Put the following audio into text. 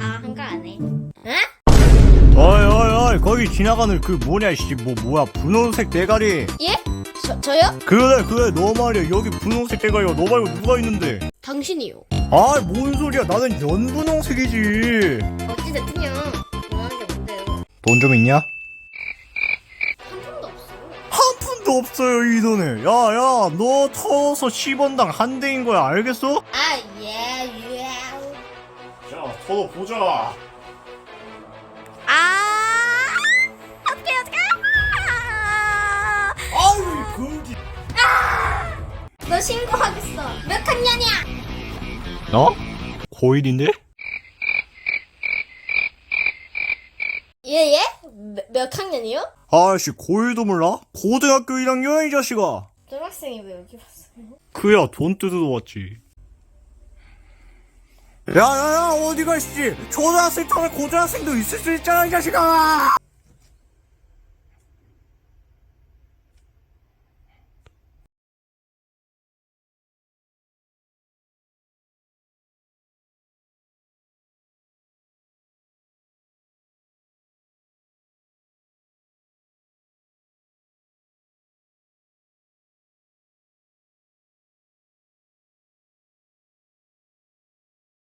아 한가 안 해. 응? 어이 어이 어이 거기 지나가는 그 뭐냐 씨뭐 뭐야 분홍색 대가리 예? 저, 저요? 그래 그래 너 말이야 여기 분홍색 대가리가 너 말고 누가 있는데 당신이요. 아 뭔 소리야 나는 연분홍색이지 어찌 됐든요. 원하는 게 뭔데요? 돈 좀 있냐? 없어요 이 돈에 야야 너 털어서 10원당 한 대인 거야 알겠어? 아 예. 자 터서 보자 아, 어떡해, 어떡해. 아! 아유 거기 너 신고하겠어. 몇 학년이야? 너? 고1인데? 예, 예? 몇, 몇 학년이요? 아씨 고1도 몰라? 고등학교 1학년 이 자식아 초등학생이 왜 여기 왔어요? 그야 돈 뜯으러 왔지 야야야 어디가 씨. 초등학생 턴에 고등학생도 있을 수 있잖아 이 자식아